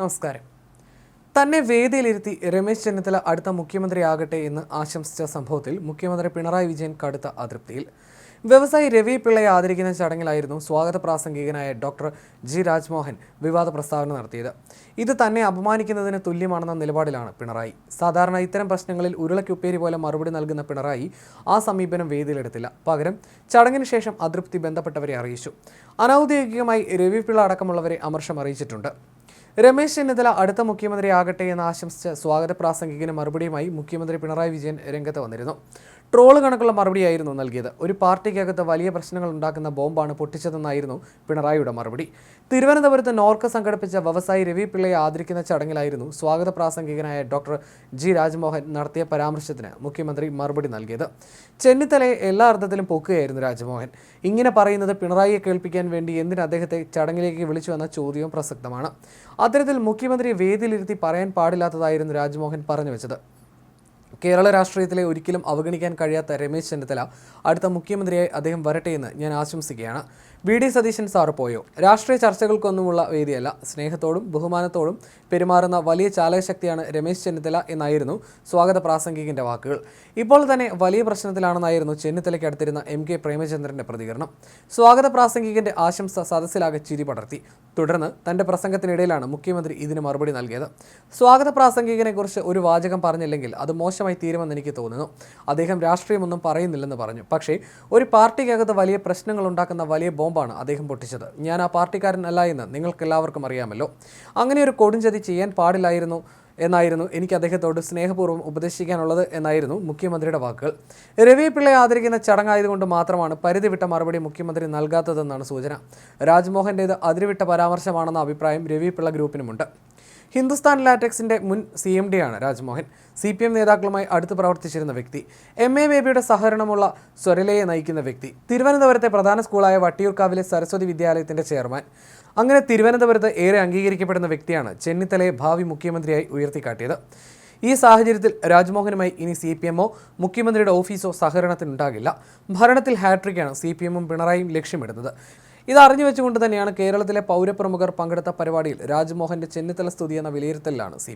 നമസ്കാരം. തന്നെ വേദിയിലിരുത്തി രമേശ് ചെന്നിത്തല അടുത്ത മുഖ്യമന്ത്രിയാകട്ടെ എന്ന് ആശംസിച്ച സംഭവത്തിൽ മുഖ്യമന്ത്രി പിണറായി വിജയൻ കടുത്ത അതൃപ്തിയിൽ. വ്യവസായി രവി പിള്ളയെ ആദരിക്കുന്ന ചടങ്ങിലായിരുന്നു സ്വാഗത പ്രാസംഗികനായ ഡോക്ടർ ജി രാജ്മോഹൻ വിവാദ പ്രസ്താവന നടത്തിയത്. ഇത് തന്നെ അപമാനിക്കുന്നതിന് തുല്യമാണെന്ന നിലപാടിലാണ് പിണറായി. സാധാരണ ഇത്തരം പ്രശ്നങ്ങളിൽ ഉരുളക്കുപ്പേരി പോലെ മറുപടി നൽകുന്ന പിണറായി ആ സമീപനം വേദിയിലെടുത്തില്ല. പകരം ചടങ്ങിന് ശേഷം അതൃപ്തി ബന്ധപ്പെട്ടവരെ അറിയിച്ചു. അനൗദ്യോഗികമായി രവി പിള്ള അടക്കമുള്ളവരെ അമർഷം അറിയിച്ചിട്ടുണ്ട്. രമേശ് ചെന്നിത്തല അടുത്ത മുഖ്യമന്ത്രിയാകട്ടെ എന്ന് ആശംസിച്ച സ്വാഗത പ്രാസംഗികന് മറുപടിയുമായി മുഖ്യമന്ത്രി പിണറായി വിജയൻ രംഗത്ത് വന്നിരുന്നു. ട്രോൾ കണക്കുള്ള മറുപടിയായിരുന്നു നൽകിയത്. ഒരു പാർട്ടിക്കകത്ത് വലിയ പ്രശ്നങ്ങൾ ഉണ്ടാക്കുന്ന ബോംബാണ് പൊട്ടിച്ചതെന്നായിരുന്നു പിണറായിയുടെ മറുപടി. തിരുവനന്തപുരത്ത് നോർക്ക സംഘടിപ്പിച്ച വ്യവസായി രവി പിള്ളയെ ആദരിക്കുന്ന ചടങ്ങിലായിരുന്നു സ്വാഗത പ്രാസംഗികനായ ഡോക്ടർ ജി രാജ്മോഹൻ നടത്തിയ പരാമർശത്തിന് മുഖ്യമന്ത്രി മറുപടി നൽകിയത്. ചെന്നിത്തലയെ എല്ലാ അർത്ഥത്തിലും പൊക്കുകയായിരുന്നു രാജ്മോഹൻ. ഇങ്ങനെ പറയുന്നത് പിണറായിയെ കേൾപ്പിക്കാൻ വേണ്ടി എന്തിന് അദ്ദേഹത്തെ ചടങ്ങിലേക്ക് വിളിച്ചു എന്ന ചോദ്യവും പ്രസക്തമാണ്. അത്തരത്തിൽ മുഖ്യമന്ത്രി വേദിയിലിരുത്തി പറയാൻ പാടില്ലാത്തതായിരുന്നു രാജ്മോഹൻ പറഞ്ഞു വെച്ചത്. കേരള രാഷ്ട്രീയത്തിലെ ഒരിക്കലും അവഗണിക്കാൻ കഴിയാത്ത രമേശ് ചെന്നിത്തല അടുത്ത മുഖ്യമന്ത്രിയായി അദ്ദേഹം വരട്ടെ എന്ന് ഞാൻ ആശംസിക്കുകയാണ്. വി. ഡി. സതീശൻ സാറ് പോയോ? രാഷ്ട്രീയ ചർച്ചകൾക്കൊന്നുമുള്ള വേദിയല്ല. സ്നേഹത്തോടും ബഹുമാനത്തോടും പെരുമാറുന്ന വലിയ ചാലകശക്തിയാണ് രമേശ് ചെന്നിത്തല എന്നായിരുന്നു സ്വാഗത പ്രാസംഗികന്റെ വാക്കുകൾ. ഇപ്പോൾ തന്നെ വലിയ പ്രശ്നത്തിലാണെന്നായിരുന്നു ചെന്നിത്തലയ്ക്ക് അടുത്തിരുന്ന എം. കെ. പ്രേമചന്ദ്രന്റെ പ്രതികരണം. സ്വാഗത പ്രാസംഗികന്റെ ആശംസ സദസ്സിലാകെ ചിരി പടർത്തി. തുടർന്ന് തന്റെ പ്രസംഗത്തിനിടയിലാണ് മുഖ്യമന്ത്രി ഇതിന് മറുപടി നൽകിയത്. സ്വാഗത പ്രാസംഗികനെക്കുറിച്ച് ഒരു വാചകം പറഞ്ഞില്ലെങ്കിൽ അത് മോശമായി തീരുമെന്ന് എനിക്ക് തോന്നുന്നു. അദ്ദേഹം രാഷ്ട്രീയമൊന്നും പറയുന്നില്ലെന്ന് പറഞ്ഞു. പക്ഷേ ഒരു പാർട്ടിക്കകത്ത് വലിയ പ്രശ്നങ്ങൾ ഉണ്ടാക്കുന്ന വലിയ ബോംബാണ് അദ്ദേഹം പൊട്ടിച്ചത്. ഞാൻ ആ പാർട്ടിക്കാരൻ അല്ല എന്ന് നിങ്ങൾക്കെല്ലാവർക്കും അറിയാമല്ലോ. അങ്ങനെ ഒരു കൊടുംചതി ചെയ്യാൻ പാടില്ലായിരുന്നു എന്നായിരുന്നു എനിക്ക് അദ്ദേഹത്തോട് സ്നേഹപൂർവം ഉപദേശിക്കാനുള്ളത് എന്നായിരുന്നു മുഖ്യമന്ത്രിയുടെ വാക്കുകൾ. രവി പിള്ളയെ ആദരിക്കുന്ന ചടങ്ങായതുകൊണ്ട് മാത്രമാണ് പരിധി വിട്ട മറുപടി മുഖ്യമന്ത്രി നൽകാത്തതെന്നാണ് സൂചന. രാജ്മോഹന്റേത് അതിരുവിട്ട പരാമർശമാണെന്ന അഭിപ്രായം രവി പിള്ള ഗ്രൂപ്പിനുമുണ്ട്. ഹിന്ദുസ്ഥാൻ ലാറ്റക്സിന്റെ മുൻ സി എം ഡിയാണ് രാജ്മോഹൻ. സി പി എം നേതാക്കളുമായി അടുത്ത് പ്രവർത്തിച്ചിരുന്ന വ്യക്തി എം എ ബേബിയുടെ സഹകരണമുള്ള സ്വരലയെ നയിക്കുന്ന വ്യക്തി തിരുവനന്തപുരത്തെ പ്രധാന സ്കൂളായ വട്ടിയൂർക്കാവിലെ സരസ്വതി വിദ്യാലയത്തിന്റെ ചെയർമാൻ. അങ്ങനെ തിരുവനന്തപുരത്ത് ഏറെ അംഗീകരിക്കപ്പെടുന്ന വ്യക്തിയാണ് ചെന്നിത്തലയെ ഭാവി മുഖ്യമന്ത്രിയായി ഉയർത്തിക്കാട്ടിയത്. ഈ സാഹചര്യത്തിൽ രാജ്മോഹനുമായി ഇനി സി പി എമ്മോ മുഖ്യമന്ത്രിയുടെ ഓഫീസോ സഹകരണത്തിനുണ്ടാകില്ല. ഭരണത്തിൽ ഹാട്രിക്കാണ് സി പി എമ്മും പിണറായിയും ലക്ഷ്യമിടുന്നത്. ഇത് അറിഞ്ഞു വെച്ചുകൊണ്ട് തന്നെയാണ് കേരളത്തിലെ പൗരപ്രമുഖർ പങ്കെടുത്ത പരിപാടിയിൽ രാജ്മോഹന്റെ ചെന്നിത്തല സ്തുതി എന്ന വിലയിരുത്തലിലാണ് സി